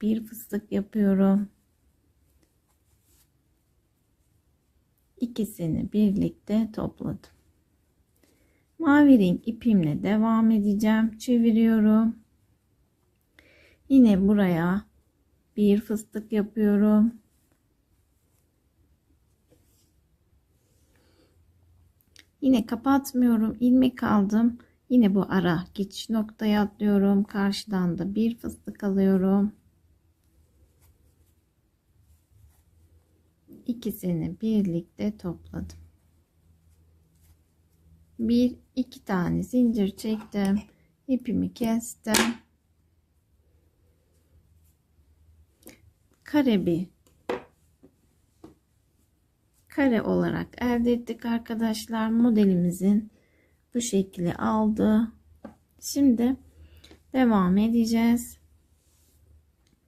bir fıstık yapıyorum. İkisini birlikte topladım. Mavi renk ipimle devam edeceğim. Çeviriyorum. Yine buraya bir fıstık yapıyorum. Yine kapatmıyorum. ilmek aldım. Yine bu ara geçiş noktaya atlıyorum. Karşıdan da bir fıstık alıyorum. İkisini birlikte topladım. Bir iki tane zincir çektim. ipimi kestim. Kare bir kare olarak elde ettik arkadaşlar. Modelimizin bu şekli aldı. Şimdi devam edeceğiz.